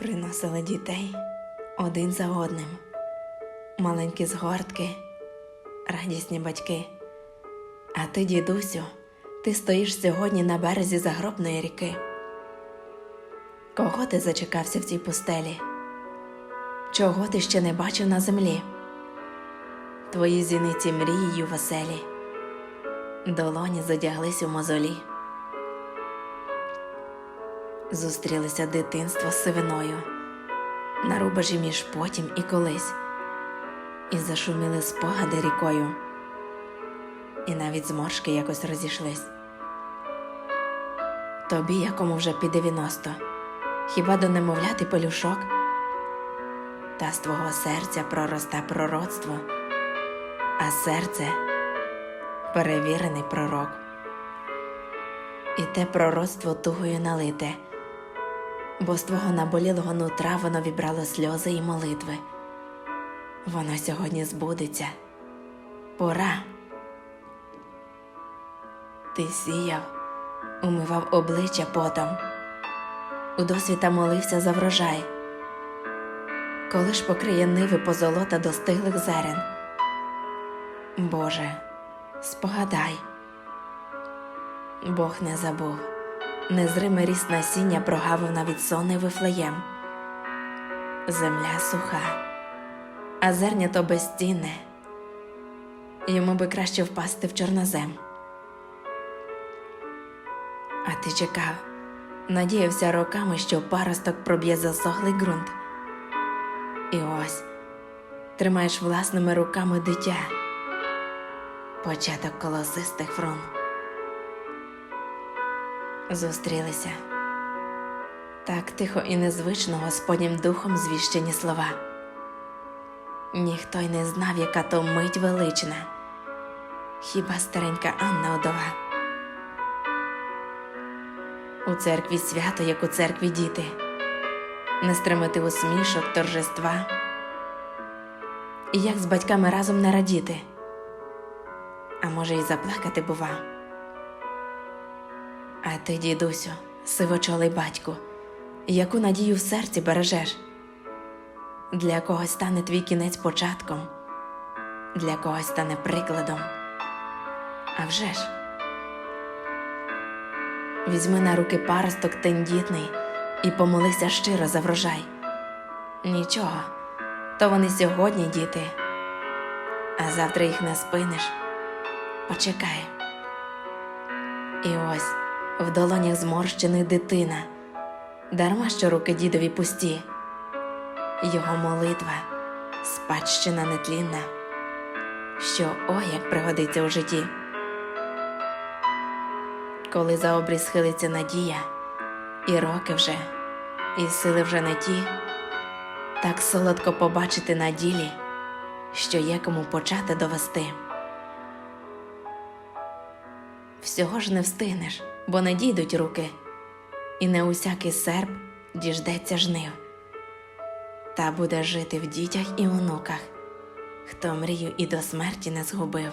Приносили дітей один за одним, маленькі згортки, радісні батьки. А ти, дідусю, ти стоїш сьогодні на березі загробної ріки. Кого ти зачекався в цій пустелі? Чого ти ще не бачив на землі? Твої зіниці мрією веселі, долоні задяглись у мозолі. Зустрілися дитинство з сивиною на рубежі між потім і колись, і зашуміли спогади рікою, і навіть зморшки якось розійшлись. Тобі, якому вже під 90, хіба до немовляти пелюшок? Та з твого серця пророста пророцтво, а серце перевірений пророк. І те пророцтво тугою налите, бо з твого наболілого нутра воно вібрало сльози і молитви. Воно сьогодні збудеться. Пора. Ти сіяв, умивав обличчя потом, у досвіта молився за врожай. Коли ж покриє ниви позолота достиглих зерен. Боже, спогадай. Бог не забув, незримий ріс насіння прогавив навіть сонний вифлеєм. Земля суха, а зернято безцінне. Йому би краще впасти в чорнозем. А ти чекав, надіявся роками, що паросток проб'є засохлий ґрунт. І ось тримаєш власними руками дитя, початок колосистих фрун. Зустрілися так тихо і незвично Господнім духом звіщені слова. Ніхто й не знав, яка то мить велична, хіба старенька Анна Одова. У церкві свято, як у церкві діти, не стримати усмішок, торжества. І як з батьками разом не радіти, а може, й заплакати бува. А ти, дідусю, сивочолий батьку, яку надію в серці бережеш? Для когось стане твій кінець початком, для когось стане прикладом. А вже ж, візьми на руки паросток тендітний і помолися щиро за врожай. Нічого, то вони сьогодні діти, а завтра їх не спиниш. Почекай. І ось в долонях зморщених дитина, дарма що руки дідові пусті, його молитва, спадщина нетлінна, що ой як пригодиться у житті. Коли за обрій схилиться надія, і роки вже, і сили вже не ті, так солодко побачити на ділі, що є кому почати довести всього ж не встигнеш, бо не дійдуть руки, і не усякий серп діждеться жнив, та буде жити в дітях і онуках, хто мрію і до смерті не згубив.